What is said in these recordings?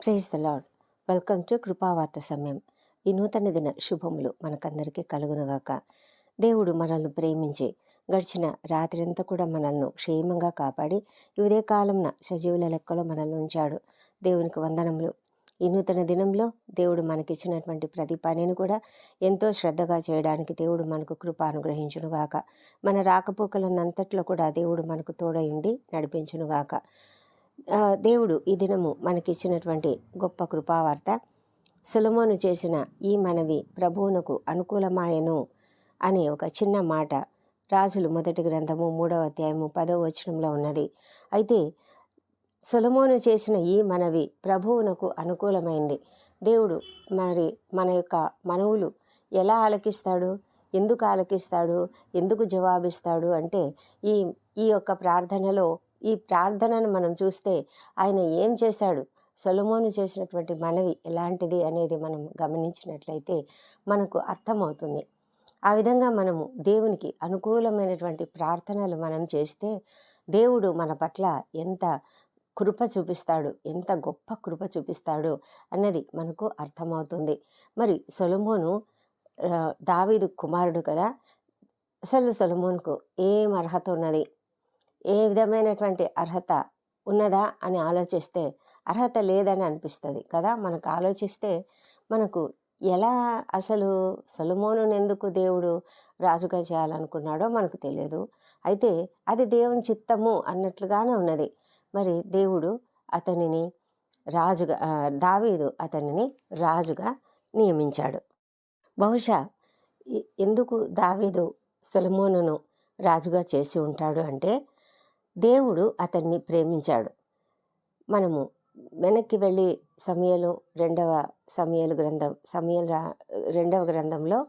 Praise the lord welcome to Krupavartha సమయం. ఈ నూతన దిన శుభములు మనకందరికీ కలుగునుగాక. దేవుడు మనల్ని ప్రేమించి గడిచిన రాత్రి అంతా కూడా మనల్ని క్షేమంగా కాపాడి ఇదే కాలంన సజీవుల లెక్కలో మనల్ని ఉంచాడు. దేవునికి వందనములు. ఈ నూతన దినంలో దేవుడు మనకిచ్చినటువంటి ప్రతి పనిని కూడా ఎంతో శ్రద్ధగా చేయడానికి దేవుడు మనకు కృప అనుగ్రహించునుగాక. మన రాకపోకలన్నంతట్లో కూడా దేవుడు మనకు తోడయుండి నడిపించునుగాక. దేవుడు ఈ దినము మనకిచ్చినటువంటి గొప్ప కృపావార్త. సులమోను చేసిన ఈ మనవి ప్రభువునకు అనుకూలమాయను అనే ఒక చిన్న మాట రాజులు మొదటి గ్రంథము మూడవ అధ్యాయము పదవ వచనంలో ఉన్నది. అయితే సులమోను చేసిన ఈ మనవి ప్రభువునకు అనుకూలమైంది. దేవుడు మరి మన యొక్క మనవులు ఎలా ఆలకిస్తాడు? ఎందుకు ఆలకిస్తాడు? ఎందుకు జవాబిస్తాడు? అంటే ఈ ఈ యొక్క ప్రార్థనలో ఈ ప్రార్థనను మనం చూస్తే ఆయన ఏం చేశాడు? సొలమోను చేసినటువంటి మనవి ఎలాంటిది అనేది మనం గమనించినట్లయితే మనకు అర్థమవుతుంది. ఆ విధంగా మనము దేవునికి అనుకూలమైనటువంటి ప్రార్థనలు మనం చేస్తే దేవుడు మన పట్ల ఎంత కృప చూపిస్తాడు? ఎంత గొప్ప కృప చూపిస్తాడు? అన్నది మనకు అర్థమవుతుంది. మరి సొలమోను దావీదు కుమారుడు కదా? అసలు సొలమోన్కు ఏం అర్హత ఉన్నది? ఏ విధమైనటువంటి అర్హత ఉన్నదా అని ఆలోచిస్తే అర్హత లేదని అనిపిస్తుంది కదా. మనకు ఆలోచిస్తే మనకు ఎలా అసలు సలుమోను ఎందుకు దేవుడు రాజుగా చేయాలనుకున్నాడో మనకు తెలియదు. అయితే అది దేవుని చిత్తము అన్నట్లుగానే ఉన్నది. మరి దేవుడు అతనిని రాజుగా దావీదు అతనిని రాజుగా నియమించాడు. బహుశా ఎందుకు దావీదు సొలమోనును రాజుగా చేసి ఉంటాడు అంటే దేవుడు అతన్ని ప్రేమించాడు. మనము వెనక్కి వెళ్ళి సమయలు రెండవ సమయలు గ్రంథం సమయలు రెండవ గ్రంథంలో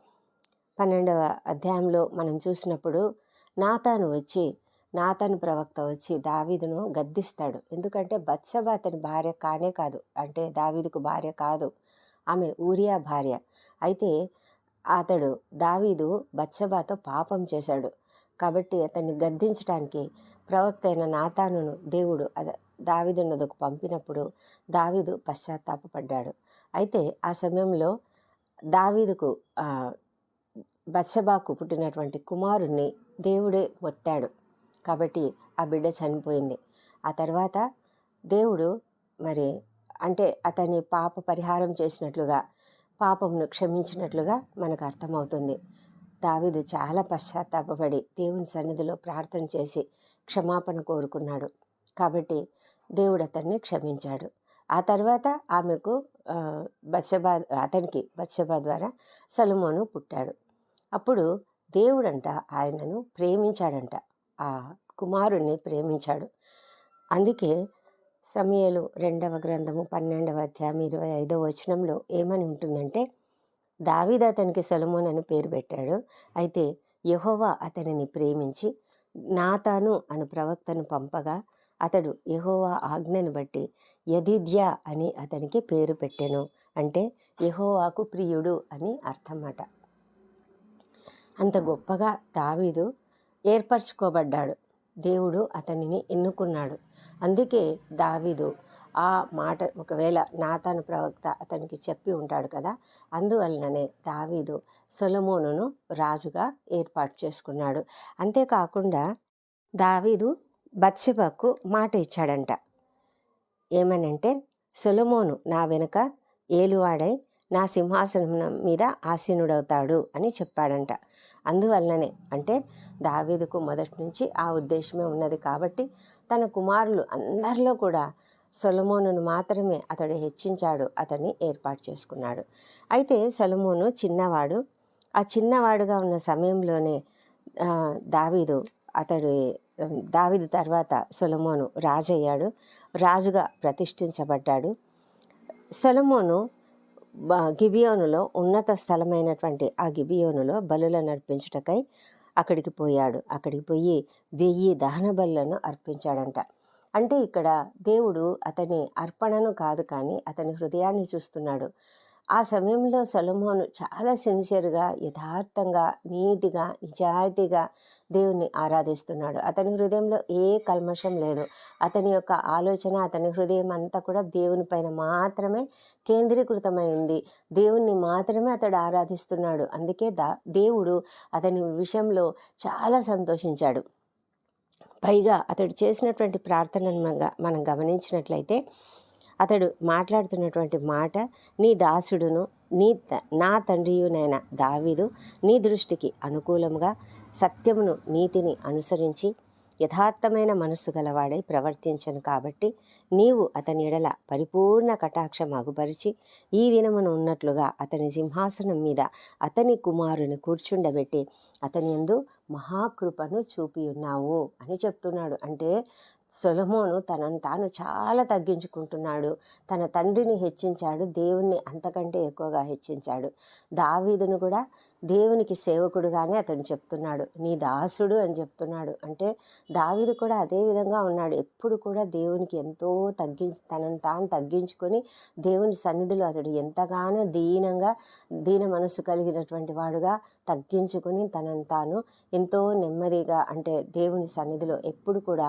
పన్నెండవ అధ్యాయంలో మనం చూసినప్పుడు నాతాను వచ్చి నాతాను ప్రవక్త వచ్చి దావీదును గద్దిస్తాడు. ఎందుకంటే బత్సబ అతని భార్య కానే కాదు. అంటే దావీదుకు భార్య కాదు. ఆమె ఊరియా భార్య. అయితే అతడు దావీదు బత్సబాతో పాపం చేశాడు. కాబట్టి అతన్ని గద్దించడానికి ప్రవక్త అయిన నాతానును దేవుడు అద దావీదున్నదకు పంపినప్పుడు దావీదు పశ్చాత్తాపపడ్డాడు. అయితే ఆ సమయంలో దావీదుకు బత్సబాకు పుట్టినటువంటి కుమారుణ్ణి దేవుడే మొత్తాడు. కాబట్టి ఆ బిడ్డ చనిపోయింది. ఆ తర్వాత దేవుడు మరి అంటే అతని పాప పరిహారం చేసినట్లుగా పాపమును క్షమించినట్లుగా మనకు అర్థమవుతుంది. దావీదు చాలా పశ్చాత్తాపడి దేవుని సన్నిధిలో ప్రార్థన చేసి క్షమాపణ కోరుకున్నాడు. కాబట్టి దేవుడు అతన్ని క్షమించాడు. ఆ తర్వాత ఆమెకు ఆ, అతనికి బత్సభ ద్వారా సలుమోను పుట్టాడు. అప్పుడు దేవుడంట ఆయనను ప్రేమించాడంట. ఆ కుమారుణ్ణి ప్రేమించాడు. అందుకే సమయలు రెండవ గ్రంథము పన్నెండవ అధ్యాయం ఇరవై ఐదవ వచనంలో ఏమని ఉంటుందంటే దావీదు అతనికి సొలమోన్ అని పేరు పెట్టాడు. అయితే యహోవా అతనిని ప్రేమించి నాతాను అను ప్రవక్తను పంపగా అతడు యహోవా ఆజ్ఞను బట్టి యదిద్య అని అతనికి పేరు పెట్టెను. అంటే యహోవాకు ప్రియుడు అని అర్థమట. అంత గొప్పగా దావీదు ఏర్పరచుకోబడ్డాడు. దేవుడు అతనిని ఎన్నుకున్నాడు. అందుకే దావీదు ఆ మాట ఒకవేళ నాతాను ప్రవక్త అతనికి చెప్పి ఉంటాడు కదా అందువలననే దావీదు సొలమోనును రాజుగా ఏర్పాటు చేసుకున్నాడు. అంతేకాకుండా దావీదు బత్సిబకు మాట ఇచ్చాడంట. ఏమనంటే సొలమోను నా వెనుక ఏలువాడై నా సింహాసనం మీద ఆసీనుడవుతాడు అని చెప్పాడంట. అందువలననే అంటే దావీదుకు మొదటి నుంచి ఆ ఉద్దేశమే ఉన్నది కాబట్టి తన కుమారులు అందరిలో కూడా సొలమోనును మాత్రమే అతడు హెచ్చించాడు అతన్ని ఏర్పాటు చేసుకున్నాడు. అయితే సొలమోను చిన్నవాడు. ఆ చిన్నవాడుగా ఉన్న సమయంలోనే దావీదు అతడు దావీదు తర్వాత సొలమోను రాజయ్యాడు. రాజుగా ప్రతిష్ఠించబడ్డాడు. సొలమోను గిబియోనులో ఉన్నత స్థలమైనటువంటి ఆ గిబియోనులో బలులను అర్పించుటకై అక్కడికి పోయాడు. అక్కడికి పోయి వెయ్యి దహన బలులను అర్పించాడంట. అంటే ఇక్కడ దేవుడు అతని అర్పణను కాదు కానీ అతని హృదయాన్ని చూస్తున్నాడు ఆ సమయంలో సొలమోను చాలా సిన్సియర్‌గా, యథార్థంగా, నీతిగా, నిజాయితీగా దేవుణ్ణి ఆరాధిస్తున్నాడు. అతని హృదయంలో ఏ కల్మషం లేదు. అతని యొక్క ఆలోచన, అతని హృదయం అంతా కూడా దేవుని పైన మాత్రమే కేంద్రీకృతమై ఉంది. దేవుణ్ణి మాత్రమే అతడు ఆరాధిస్తున్నాడు. అందుకే దా దేవుడు అతని విషయంలో చాలా సంతోషించాడు. పైగా అతడు చేసినటువంటి ప్రార్థనను మనం గమనించినట్లయితే అతడు మాట్లాడుతున్నటువంటి మాట నీ దాసుడును నీ త నా తండ్రియునైన దావీదు నీ దృష్టికి అనుకూలముగా సత్యమును నీతిని అనుసరించి యథార్థమైన మనస్సు గలవాడై ప్రవర్తించను కాబట్టి నీవు అతని ఎడల పరిపూర్ణ కటాక్షం అగుపరిచి ఈ దినమున ఉన్నట్లుగా అతని సింహాసనం మీద అతని కుమారుని కూర్చుండబెట్టి అతని యందు మహాకృపను చూపి ఉన్నావు అని చెప్తున్నాడు. అంటే సొలమోను తనను తాను చాలా తగ్గించుకుంటున్నాడు. తన తండ్రిని హెచ్చించాడు. దేవుణ్ణి అంతకంటే ఎక్కువగా హెచ్చించాడు. దావీదును కూడా దేవునికి సేవకుడుగానే అతడు చెప్తున్నాడు నీ దాసుడు అని చెప్తున్నాడు. అంటే దావిదు కూడా అదే విధంగా ఉన్నాడు. ఎప్పుడు కూడా దేవునికి ఎంతో తగ్గించి తనను తాను తగ్గించుకొని దేవుని సన్నిధిలో అతడు ఎంతగానో దీనంగా దీన మనసు కలిగినటువంటి వాడుగా తగ్గించుకొని తనను తాను ఎంతో నెమ్మదిగా అంటే దేవుని సన్నిధిలో ఎప్పుడు కూడా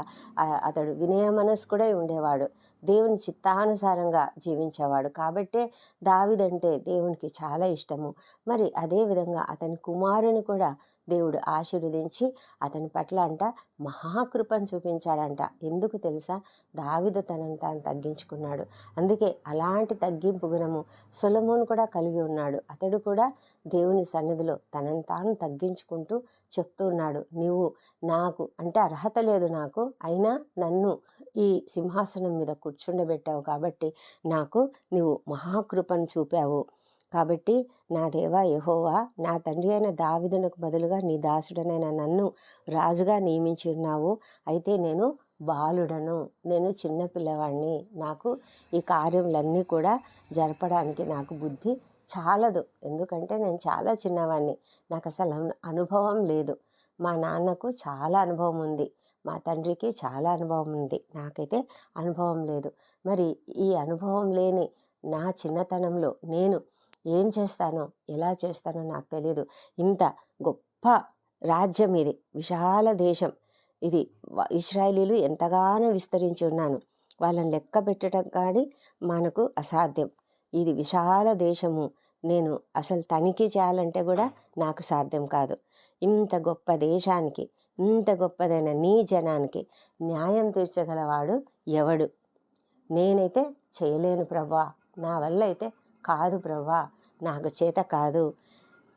అతడు వినయ మనస్కుడై ఉండేవాడు. దేవుని చిత్తానుసారంగా జీవించేవాడు. కాబట్టే దావిదంటే దేవునికి చాలా ఇష్టము. మరి అదేవిధంగా అతని కుమారుని కూడా దేవుడు ఆశీర్వదించి అతని పట్ల అంట మహాకృపను చూపించాడంట. ఎందుకు తెలుసా? దావిద తనను తాను తగ్గించుకున్నాడు. అందుకే అలాంటి తగ్గింపు గుణము సులమోను కూడా కలిగి ఉన్నాడు. అతడు కూడా దేవుని సన్నిధిలో తనను తాను తగ్గించుకుంటూ చెప్తూ ఉన్నాడు. నీవు నాకు అంటే అర్హత లేదు నాకు అయినా నన్ను ఈ సింహాసనం మీద కూర్చుండబెట్టావు కాబట్టి నాకు నీవు మహాకృపను చూపావు. కాబట్టి నా దేవా యహోవా నా తండ్రి అయిన దావిదునకు బదులుగా నీ దాసుడనైన నన్ను రాజుగా నియమించి ఉన్నావు. అయితే నేను బాలుడను. నేను చిన్న పిల్లవాడిని నాకు ఈ కార్యములన్నీ కూడా జరపడానికి నాకు బుద్ధి చాలదు. ఎందుకంటే నేను చాలా చిన్నవాడిని నాకు అసలు అనుభవం లేదు. మా నాన్నకు చాలా అనుభవం ఉంది. మా తండ్రికి చాలా అనుభవం ఉంది. నాకైతే అనుభవం లేదు. మరి ఈ అనుభవం లేని నా చిన్నతనంలో నేను ఏం చేస్తానో ఎలా చేస్తానో నాకు తెలియదు ఇంత గొప్ప రాజ్యం ఇది. విశాల దేశం. ఇది ఇస్రాయలీలు ఎంతగానో విస్తరించి ఉన్నాను. వాళ్ళని లెక్క పెట్టడం కానీ మనకు అసాధ్యం. ఇది విశాల దేశము. నేను అసలు తనిఖీ చేయాలంటే కూడా నాకు సాధ్యం కాదు. ఇంత గొప్ప దేశానికి ఇంత గొప్పదైన నీ జనానికి న్యాయం తీర్చగలవాడు ఎవడు? నేనైతే చేయలేను ప్రభా. నా వల్ల అయితే కాదు ప్రభా. నాకు చేత కాదు.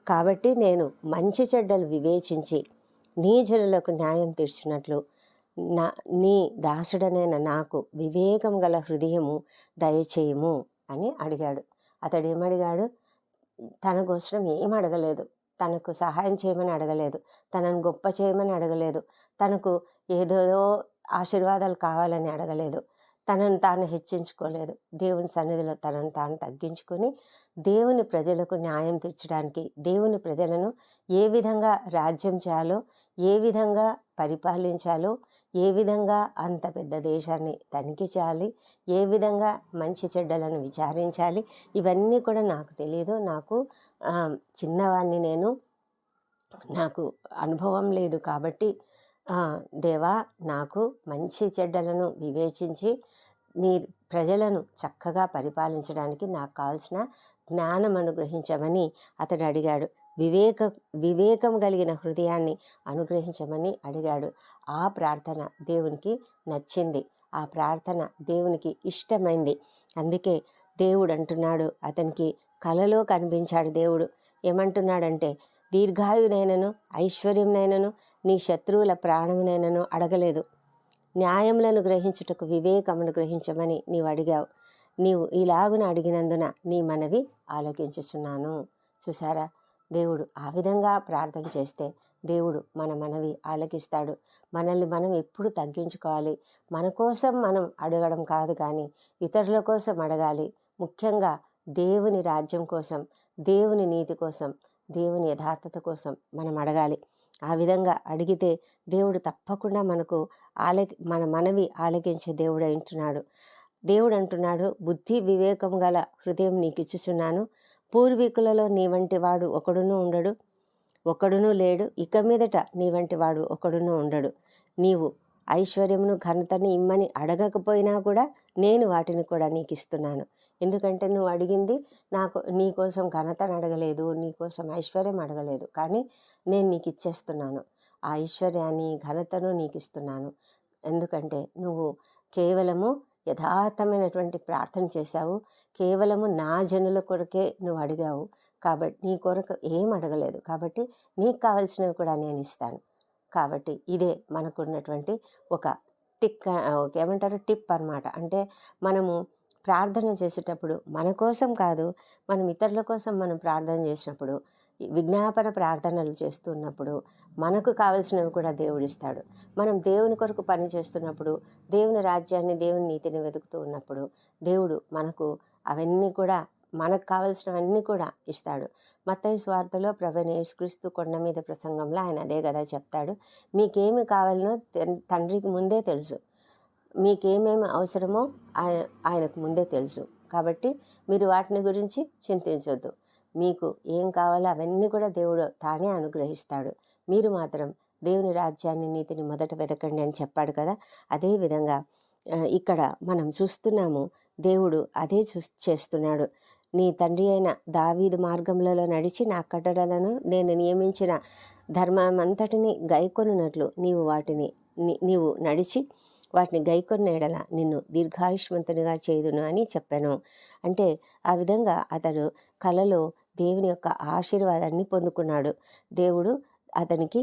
కాబట్టి నేను మంచి చెడ్డలు వివేచించి నీ జనులకు న్యాయం తీర్చినట్లు నా నీ దాసుడనైన నాకు వివేకం గల హృదయము దయచేయము అని అడిగాడు. అతడు ఏమడిగాడు తన కోసం ఏం అడగలేదు తనకు సహాయం చేయమని అడగలేదు. తనను గొప్ప చేయమని అడగలేదు. తనకు ఏదేదో ఆశీర్వాదాలు కావాలని అడగలేదు. తనను తాను హెచ్చించుకోలేదు. దేవుని సన్నిధిలో తనను తాను తగ్గించుకొని దేవుని ప్రజలకు న్యాయం తీర్చడానికి దేవుని ప్రజలను ఏ విధంగా రాజ్యం చేయాలో ఏ విధంగా పరిపాలించాలో ఏ విధంగా అంత పెద్ద దేశాన్ని తనిఖీ చేయాలి ఏ విధంగా మంచి చెడ్డలను విచారించాలి ఇవన్నీ కూడా నాకు తెలియదు నాకు చిన్నవాణ్ణి నేను నాకు అనుభవం లేదు కాబట్టి దేవా నాకు మంచి చెడ్డలను వివేచించి నీ ప్రజలను చక్కగా పరిపాలించడానికి నాకు కావాల్సిన జ్ఞానం అనుగ్రహించమని అతడు అడిగాడు. వివేక వివేకం కలిగిన హృదయాన్ని అనుగ్రహించమని అడిగాడు. ఆ ప్రార్థన దేవునికి నచ్చింది. ఆ ప్రార్థన దేవునికి ఇష్టమైంది. అందుకే దేవుడు అంటున్నాడు అతనికి కలలో కనిపించాడు దేవుడు. ఏమంటున్నాడంటే దీర్ఘాయునైనను ఐశ్వర్యంనైనను నీ శత్రువుల ప్రాణమునైనను అడగలేదు. న్యాయములను గ్రహించుటకు వివేకమును గ్రహించమని నీవు అడిగావు. నీవు ఇలాగున అడిగినందున నీ మనవి ఆలోకించుచున్నాను. చూసారా దేవుడు ఆ విధంగా ప్రార్థన చేస్తే దేవుడు మన మనవి ఆలకిస్తాడు. మనల్ని మనం ఎప్పుడు తగ్గించుకోవాలి? మన కోసం మనం అడగడం కాదు కానీ ఇతరుల కోసం అడగాలి. ముఖ్యంగా దేవుని రాజ్యం కోసం దేవుని నీతి కోసం దేవుని యథార్థత కోసం మనం అడగాలి. ఆ విధంగా అడిగితే దేవుడు తప్పకుండా మనకు ఆలే మన మనవి ఆలకించే దేవుడు అంటున్నాడు. దేవుడు అంటున్నాడు బుద్ధి వివేకం గల హృదయం నీకు ఇచ్చుచున్నాను. పూర్వీకులలో నీ వంటి వాడు ఒకడునూ ఉండడు ఒకడునూ లేడు. ఇక మీదట నీ వంటి వాడు ఒకడునూ ఉండడు. నీవు ఐశ్వర్యమును ఘనతని ఇమ్మని అడగకపోయినా కూడా నేను వాటిని కూడా నీకు ఇస్తున్నాను. ఎందుకంటే నువ్వు అడిగింది నాకు నీకోసం ఘనతను అడగలేదు నీకోసం ఐశ్వర్యం అడగలేదు. కానీ నేను నీకు ఇచ్చేస్తున్నాను. ఆ ఐశ్వర్యాన్ని ఘనతను నీకు ఇస్తున్నాను. ఎందుకంటే నువ్వు కేవలము యథార్థమైనటువంటి ప్రార్థన చేశావు. కేవలము నా జనుల కొరకే నువ్వు అడిగావు. కాబట్టి నీ కొరకు ఏం అడగలేదు. కాబట్టి నీకు కావలసినవి కూడా నేను ఇస్తాను. కాబట్టి ఇదే మనకున్నటువంటి ఒక టిక్ ఏమంటారు? టిప్ అన్నమాట. అంటే మనము ప్రార్థన చేసేటప్పుడు మన కోసం కాదు మనం ఇతరుల కోసం మనం ప్రార్థన చేసినప్పుడు విజ్ఞాపన ప్రార్థనలు చేస్తున్నప్పుడు మనకు కావలసినవి కూడా దేవుడిస్తాడు మనం దేవుని కొరకు పని చేస్తున్నప్పుడు దేవుని రాజ్యాన్ని దేవుని నీతిని వెతుకుతూ ఉన్నప్పుడు దేవుడు మనకు అవన్నీ కూడా మనకు కావలసినవన్నీ కూడా ఇస్తాడు. మత్తయి స్వార్థలో ప్రభు యేసుక్రీస్తు కొండ మీద ప్రసంగంలో ఆయన అదే కదా చెప్తాడు. మీకేమి కావాలనో తండ్రికి ముందే తెలుసు. మీకేమేమి అవసరమో ఆయన ఆయనకు ముందే తెలుసు. కాబట్టి మీరు వాటిని గురించి చింతించొద్దు. మీకు ఏం కావాలో అవన్నీ కూడా దేవుడు తానే అనుగ్రహిస్తాడు. మీరు మాత్రం దేవుని రాజ్యాన్ని నీతిని మొదట వెతకండి అని చెప్పాడు కదా. అదే విధంగా ఇక్కడ మనం చూస్తున్నాము దేవుడు అదే చూ చేస్తున్నాడు. నీ తండ్రి అయిన దావీదు మార్గంలో నడిచి నా కట్టడలను నేను నియమించిన ధర్మమంతటిని గైకొనున్నట్లు నీవు వాటిని నీవు నడిచి వాటిని గైకొన్న ఎడల నిన్ను దీర్ఘాయుష్మంతునిగా చేయుదును అని చెప్పాను. అంటే ఆ విధంగా అతడు కలలో దేవుని యొక్క ఆశీర్వాదాన్ని పొందుకున్నాడు. దేవుడు అతనికి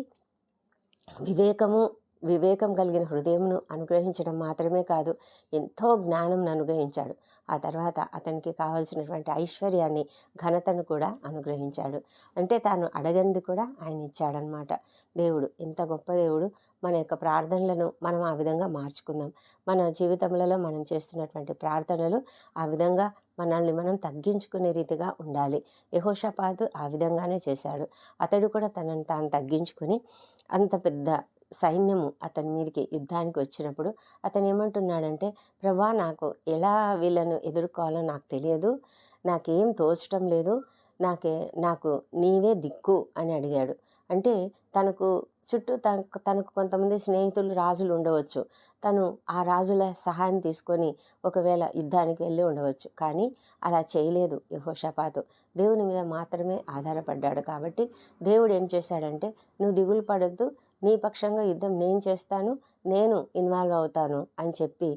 వివేకము వివేకం కలిగిన హృదయమును అనుగ్రహించడం మాత్రమే కాదు ఎంతో జ్ఞానంను అనుగ్రహించాడు. ఆ తర్వాత అతనికి కావాల్సినటువంటి ఐశ్వర్యాన్ని ఘనతను కూడా అనుగ్రహించాడు. అంటే తాను అడగనిది కూడా ఆయన ఇచ్చాడనమాట దేవుడు ఇంత గొప్ప దేవుడు మన యొక్క ప్రార్థనలను మనం ఆ విధంగా మార్చుకుందాం. మన జీవితంలో మనం చేస్తున్నటువంటి ప్రార్థనలు ఆ విధంగా మనల్ని మనం తగ్గించుకునే రీతిగా ఉండాలి. యహోషపాతు ఆ విధంగానే చేశాడు. అతడు కూడా తనను తాను తగ్గించుకుని అంత పెద్ద సైన్యము అతని మీదకి యుద్ధానికి వచ్చినప్పుడు అతను ఏమంటున్నాడంటే ప్రభా నాకు ఎలా వీళ్ళను ఎదుర్కోవాలో నాకు తెలియదు. నాకేం తోచటం లేదు. నాకే నాకు నీవే దిక్కు అని అడిగాడు. అంటే తనకు చుట్టూ తనకు తనకు కొంతమంది స్నేహితులు రాజులు ఉండవచ్చు. తను ఆ రాజుల సహాయం తీసుకొని ఒకవేళ యుద్ధానికి వెళ్ళి ఉండవచ్చు. కానీ అలా చేయలేదు యహోషపాతు. దేవుని మీద మాత్రమే ఆధారపడ్డాడు కాబట్టి దేవుడు ఏం చేశాడంటే నువ్వు దిగులు పడద్దు. నీ పక్షంగా యుద్ధం నేను చేస్తాను. నేను ఇన్వాల్వ్ అవుతాను అని చెప్పి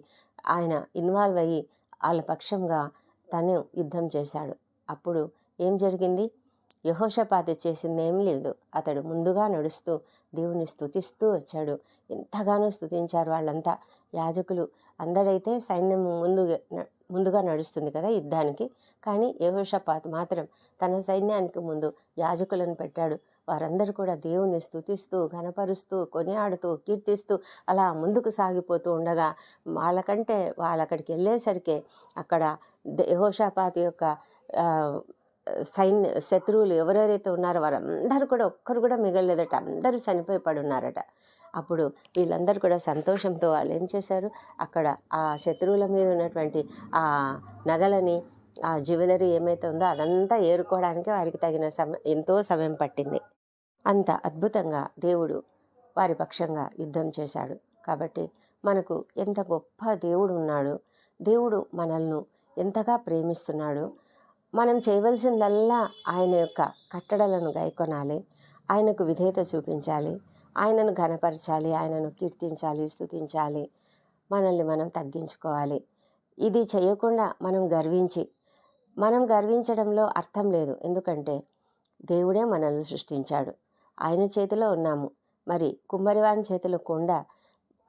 ఆయన ఇన్వాల్వ్ అయ్యి వాళ్ళ పక్షంగా తను యుద్ధం చేశాడు. అప్పుడు ఏం జరిగింది? యహోషపాతి చేసిందేం లేదు. అతడు ముందుగా నడుస్తూ దేవుని స్థుతిస్తూ వచ్చాడు. ఎంతగానో స్థుతించారు వాళ్ళంతా. యాజకులు అందరైతే సైన్యం ముందుగా ముందుగా నడుస్తుంది కదా యుద్ధానికి. కానీ యహోషపాత్ మాత్రం తన సైన్యానికి ముందు యాజకులను పెట్టాడు. వారందరూ కూడా దేవుని స్థుతిస్తూ ఘనపరుస్తూ కొనియాడుతూ కీర్తిస్తూ అలా ముందుకు సాగిపోతూ ఉండగా వాళ్ళకంటే వాళ్ళక్కడికి వెళ్ళేసరికి అక్కడ ద- యొక్క సైన్య శత్రువులు ఎవరెవరైతే ఉన్నారో వారందరూ కూడా ఒక్కరు కూడా మిగలలేదట. అందరూ చనిపోయి పడున్నారట. అప్పుడు వీళ్ళందరూ కూడా సంతోషంతో వాళ్ళు ఏం చేశారు? అక్కడ ఆ శత్రువుల మీద ఉన్నటువంటి ఆ నగలని ఆ జ్యువెలరీ ఏమైతే ఉందో అదంతా ఏరుకోవడానికి వారికి తగిన సమయం ఎంతో సమయం పట్టింది. అంత అద్భుతంగా దేవుడు వారి పక్షంగా యుద్ధం చేశాడు. కాబట్టి మనకు ఎంత గొప్ప దేవుడు ఉన్నాడు. దేవుడు మనల్ని ఎంతగా ప్రేమిస్తున్నాడు. మనం చేయవలసిందల్లా ఆయన యొక్క కట్టడలను గైకొనాలి. ఆయనకు విధేయత చూపించాలి. ఆయనను ఘనపరచాలి. ఆయనను కీర్తించాలి. స్తుతించాలి. మనల్ని మనం తగ్గించుకోవాలి. ఇది చేయకుండా మనం గర్వించి మనం గర్వించడంలో అర్థం లేదు. ఎందుకంటే దేవుడే మనల్ని సృష్టించాడు. ఆయన చేతిలో ఉన్నాము. మరి కుమ్మరివాని చేతిలో కుండ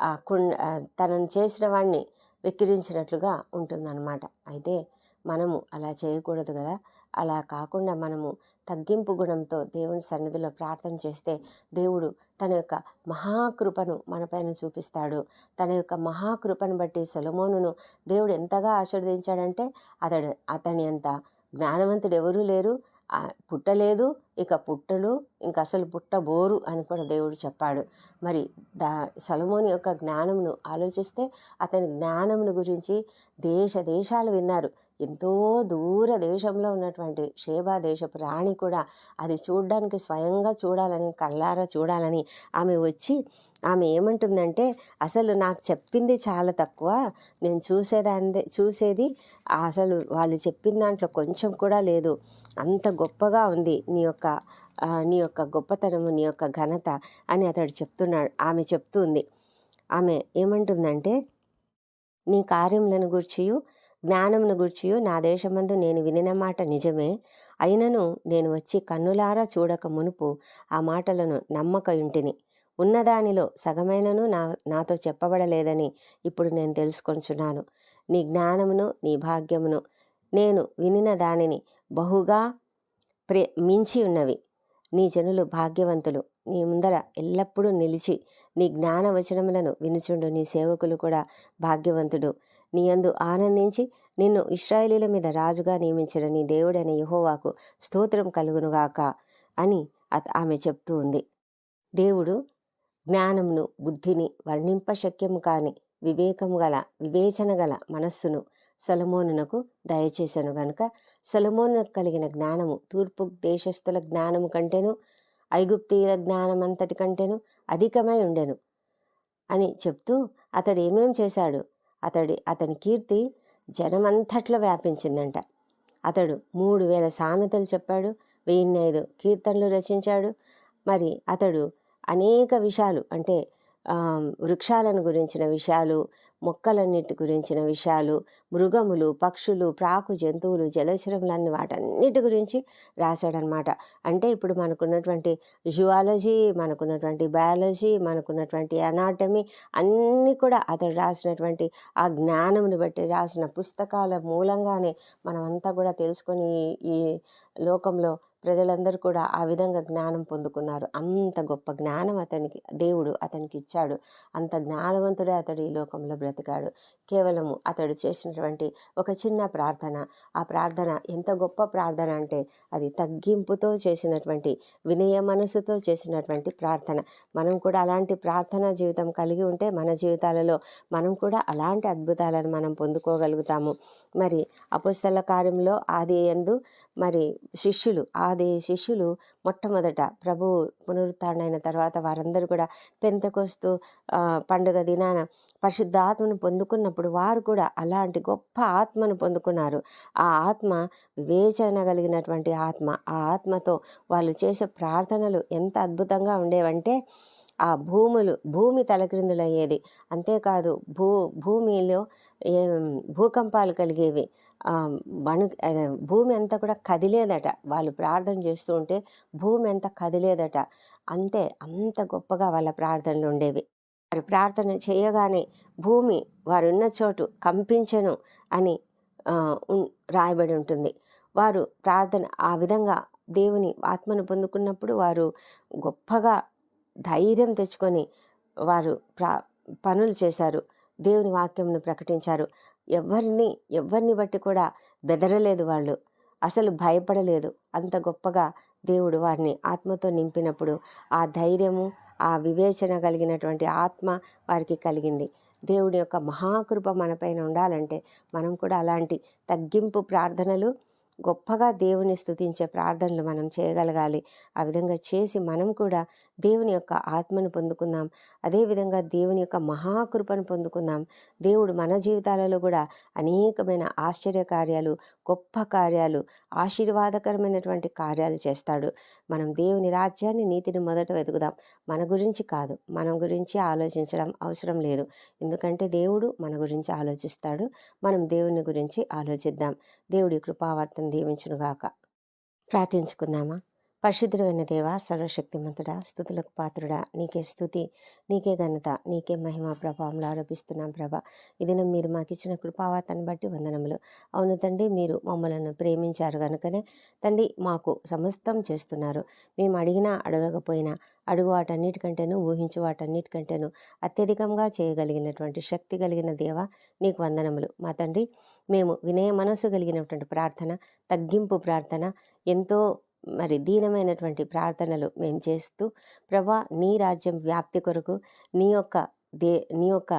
కుం కుండ తనను చేసిన వాడిని వెక్కిరించినట్లుగా ఉంటుందన్నమాట. అయితే మనము అలా చేయకూడదు కదా. అలా కాకుండా మనము తగ్గింపు గుణంతో దేవుని సన్నిధిలో ప్రార్థన చేస్తే దేవుడు తన యొక్క మహాకృపను మనపైన చూపిస్తాడు. తన యొక్క మహాకృపను బట్టి సొలమోనును దేవుడు ఎంతగా ఆశీర్వదించాడంటే అతడు అతని అంత జ్ఞానవంతుడు ఎవరూ లేరు పుట్టలేదు ఇక పుట్టడు ఇంక అసలు పుట్టబోరు అని కూడా దేవుడు చెప్పాడు. మరి దా సొలమోని యొక్క జ్ఞానమును ఆలోచిస్తే అతని జ్ఞానమును గురించి దేశ దేశాలు విన్నారు. ఎంతో దూర దేశంలో ఉన్నటువంటి షేబా దేశపు రాణి కూడా అది చూడడానికి స్వయంగా చూడాలని కళ్ళారా చూడాలని ఆమె వచ్చి ఆమె ఏమంటుందంటే అసలు నాకు చెప్పింది చాలా తక్కువ. నేను చూసేదాన్ని చూసేది అసలు వాళ్ళు చెప్పిన దాంట్లో కొంచెం కూడా లేదు. అంత గొప్పగా ఉంది నీ యొక్క నీ యొక్క గొప్పతనము నీ యొక్క ఘనత అని అతడు చెప్తున్నాడు ఆమె చెప్తుంది. ఆమె ఏమంటుందంటే నీ కార్యములను గూర్చియు. జ్ఞానమును గుర్చియు నా దేశమందు నేను వినిన మాట నిజమే. అయినను నేను వచ్చి కన్నులారా చూడక మునుపు ఆ మాటలను నమ్మకయుంటిని. ఉన్నదానిలో సగమైనను నా నాతో చెప్పబడలేదని ఇప్పుడు నేను తెలుసుకొంచున్నాను. నీ జ్ఞానమును నీ భాగ్యమును నేను వినిన దానిని బహుగా ప్రే మించి ఉన్నవి. నీ జనులు భాగ్యవంతులు. నీ ముందర ఎల్లప్పుడూ నిలిచి నీ జ్ఞానవచనములను వినుచుండు. నీ సేవకులు కూడా భాగ్యవంతుడు. నీ యందు ఆనందించి నిన్ను ఇస్రాయేలీల మీద రాజుగా నియమించిన నీ దేవుడైన యహోవాకు స్తోత్రం కలుగునుగాక అని అత ఆమె చెప్తూ ఉంది. దేవుడు జ్ఞానమును బుద్ధిని వర్ణింప శక్యము కాని వివేకము గల వివేచన గల మనస్సును సలమోనునకు దయచేశాను గనుక సొలొమోనునకు కలిగిన జ్ఞానము తూర్పు దేశస్థుల జ్ఞానము కంటేను ఐగుప్తీయుల జ్ఞానం అంతటి కంటేను అధికమై ఉండెను అని చెప్తూ అతడు ఏమేం చేశాడు? అతడి అతని కీర్తి జనమంతట్లో వ్యాపించిందంట. అతడు మూడు వేల సామెతలు చెప్పాడు వెయ్యి ఐదు కీర్తనలు రచించాడు. మరి అతడు అనేక విషయాలు అంటే వృక్షాలను గురించిన విషయాలు మొక్కలన్నిటి గురించిన విషయాలు మృగములు పక్షులు ప్రాకు జంతువులు జలచరములన్నీ వాటన్నిటి గురించి రాశాడనమాట అంటే ఇప్పుడు మనకున్నటువంటి జువాలజీ మనకున్నటువంటి బయాలజీ మనకున్నటువంటి అనాటమీ అన్నీ కూడా అతడు రాసినటువంటి ఆ జ్ఞానమును బట్టి రాసిన పుస్తకాల మూలంగానే మనమంతా కూడా తెలుసుకొని ఈ లోకంలో ప్రజలందరూ కూడా ఆ విధంగా జ్ఞానం పొందుకున్నారు. అంత గొప్ప జ్ఞానం అతనికి దేవుడు అతనికి ఇచ్చాడు. అంత జ్ఞానవంతుడే అతడు ఈ లోకంలో బ్రతికాడు. కేవలము అతడు చేసినటువంటి ఒక చిన్న ప్రార్థన. ఆ ప్రార్థన ఎంత గొప్ప ప్రార్థన అంటే అది తగ్గింపుతో చేసినటువంటి వినయ మనసుతో చేసినటువంటి ప్రార్థన. మనం కూడా అలాంటి ప్రార్థనా జీవితం కలిగి ఉంటే మన జీవితాలలో మనం కూడా అలాంటి అద్భుతాలను మనం పొందుకోగలుగుతాము. మరి అపుస్తల కార్యంలో ఆది యందు మరి శిష్యులు ఆ అదే శిష్యులు మొట్టమొదట ప్రభు పునరుత్డైన తర్వాత వారందరూ కూడా పెంతకొస్తూ పండుగ దినాన పరిశుద్ధాత్మను పొందుకున్నప్పుడు వారు కూడా అలాంటి గొప్ప ఆత్మను పొందుకున్నారు. ఆ ఆత్మ వివేచన కలిగినటువంటి ఆత్మ. ఆ ఆత్మతో వాళ్ళు చేసే ప్రార్థనలు ఎంత అద్భుతంగా ఉండేవంటే ఆ భూములు భూమి తలక్రిందులయ్యేది. అంతేకాదు భూ భూమిలో ఏ భూకంపాలు కలిగేవి. వణు భూమి అంతా కూడా కదిలేదట. వాళ్ళు ప్రార్థన చేస్తూ ఉంటే భూమి అంతా కదిలేదట. అంతే అంత గొప్పగా వాళ్ళ ప్రార్థనలు ఉండేవి. వారు ప్రార్థన చేయగానే భూమి వారున్న చోటు కంపించను అని రాయబడి ఉంటుంది. వారు ప్రార్థన ఆ విధంగా దేవుని ఆత్మను పొందుకున్నప్పుడు వారు గొప్పగా ధైర్యం తెచ్చుకొని వారు ప్రా పనులు చేశారు. దేవుని వాక్యంను ప్రకటించారు. ఎవరిని ఎవరిని బట్టి కూడా బెదరలేదు వాళ్ళు. అసలు భయపడలేదు. అంత గొప్పగా దేవుడు వారిని ఆత్మతో నింపినప్పుడు ఆ ధైర్యము ఆ వివేచన కలిగినటువంటి ఆత్మ వారికి కలిగింది. దేవుడి యొక్క మహాకృప మనపైన ఉండాలంటే మనం కూడా అలాంటి తగ్గింపు ప్రార్థనలు గొప్పగా దేవుని స్థుతించే ప్రార్థనలు మనం చేయగలగాలి. ఆ విధంగా చేసి మనం కూడా దేవుని యొక్క ఆత్మను పొందుకుందాం. అదేవిధంగా దేవుని యొక్క మహాకృపను పొందుకుందాం. దేవుడు మన జీవితాలలో కూడా అనేకమైన ఆశ్చర్య కార్యాలు గొప్ప కార్యాలు ఆశీర్వాదకరమైనటువంటి కార్యాలు చేస్తాడు. మనం దేవుని రాజ్యాన్ని నీతిని మొదట వెతుకుదాం. మన గురించి కాదు. మనం గురించి ఆలోచించడం అవసరం లేదు. ఎందుకంటే దేవుడు మన గురించి ఆలోచిస్తాడు. మనం దేవుని గురించి ఆలోచిద్దాం. దేవుడి కృపావర్తన దీవించునుగాక ప్రార్థించుకుందామా? పరిశుద్ధుడైన దేవ సర్వశక్తిమంతుడా స్థుతులకు పాత్రుడా. నీకే స్థుతి నీకే ఘనత నీకే మహిమ ప్రభావంలో ఆరోపిస్తున్నాం ప్రభా. ఇది మీరు మాకు ఇచ్చిన కృపావాతాన్ని బట్టి వందనములు. అవును తండ్రి మీరు మమ్మలను ప్రేమించారు కనుకనే తండ్రి మాకు సమస్తం చేస్తున్నారు. మేము అడిగినా అడగకపోయినా అడుగు వాటన్నిటికంటేను ఊహించు వాటన్నిటికంటేను అత్యధికంగా చేయగలిగినటువంటి శక్తి కలిగిన దేవ నీకు వందనములు. మా తండ్రి మేము వినయ మనసు కలిగినటువంటి ప్రార్థన తగ్గింపు ప్రార్థన ఎంతో మరి దీనమైనటువంటి ప్రార్థనలు మేము చేస్తూ ప్రభా నీ రాజ్యం వ్యాప్తి కొరకు నీ యొక్క దే నీ యొక్క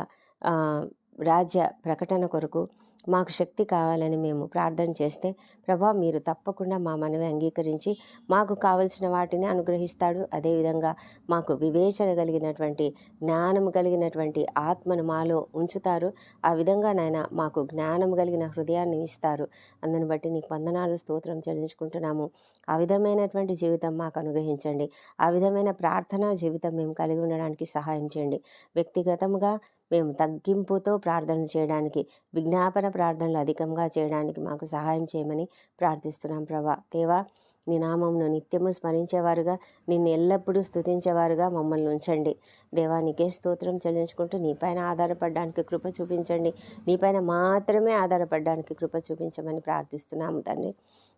రాజ్య ప్రకటన కొరకు మాకు శక్తి కావాలని మేము ప్రార్థన చేస్తే ప్రభా మీరు తప్పకుండా మా మనవి అంగీకరించి మాకు కావలసిన వాటిని అనుగ్రహిస్తాడు. అదేవిధంగా మాకు వివేచన కలిగినటువంటి జ్ఞానం కలిగినటువంటి ఆత్మను మాలో ఉంచుతారు. ఆ విధంగా నాయన మాకు జ్ఞానం కలిగిన హృదయాన్ని ఇస్తారు. అందుని బట్టి నీకు వందనాలు స్తోత్రం చెల్లించుకుంటున్నాము. ఆ విధమైనటువంటి జీవితం మాకు అనుగ్రహించండి. ఆ విధమైన ప్రార్థనా జీవితం మేము కలిగి ఉండడానికి సహాయం చేయండి. వ్యక్తిగతంగా మేము తగ్గింపుతో ప్రార్థన చేయడానికి విజ్ఞాపన ప్రార్థనలు అధికంగా చేయడానికి మాకు సహాయం చేయమని ప్రార్థిస్తున్నాం ప్రభా. దేవా నీ నామంను నిత్యము స్మరించేవారుగా నిన్ను ఎల్లప్పుడూ స్థుతించేవారుగా మమ్మల్ని ఉంచండి. దేవా నీకే స్తోత్రం చెల్లించుకుంటూ నీపైన ఆధారపడడానికి కృప చూపించండి. నీపైన మాత్రమే ఆధారపడడానికి కృప చూపించమని ప్రార్థిస్తున్నాము తండ్రి.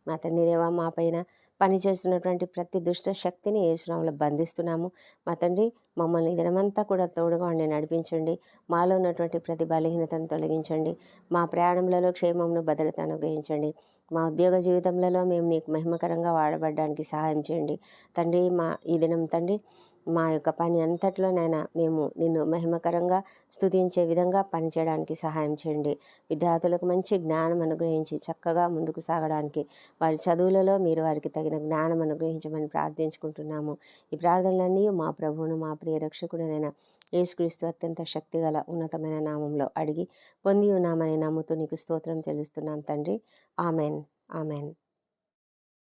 మా తండ్రి దేవా మా పైన పనిచేస్తున్నటువంటి ప్రతి దుష్ట శక్తిని ఏసునామలో బంధిస్తున్నాము. మా తండ్రి మమ్మల్ని దినమంతా కూడా తోడుగా ఉండి నడిపించండి. మాలో ఉన్నటువంటి ప్రతి బలహీనతను తొలగించండి. మా ప్రయాణంలో క్షేమంను భద్రత అనుగ్రహించండి మా ఉద్యోగ జీవితంలో మేము నీకు మహిమకరంగా వాడబడడానికి సహాయం చేయండి. తండ్రి మా ఈ దినం తండ్రి మా యొక్క పని అంతట్లోనైనా మేము నిన్ను మహిమకరంగా స్తుతించే విధంగా పనిచేయడానికి సహాయం చేయండి. విద్యార్థులకు మంచి జ్ఞానం అనుగ్రహించి చక్కగా ముందుకు సాగడానికి వారి చదువులలో మీరు వారికి తగిన జ్ఞానం అనుగ్రహించమని ప్రార్థించుకుంటున్నాము. ఈ ప్రార్థనలన్నీ మా ప్రభువును మా ప్రియ రక్షకుడనైనా యేసుక్రీస్తు అత్యంత శక్తిగల ఉన్నతమైన నామంలో అడిగి పొంది ఉన్నామని నమ్ముతూ నీకు స్తోత్రం తెలుస్తున్నాం తండ్రి. ఆమెన్. ఆమెన్.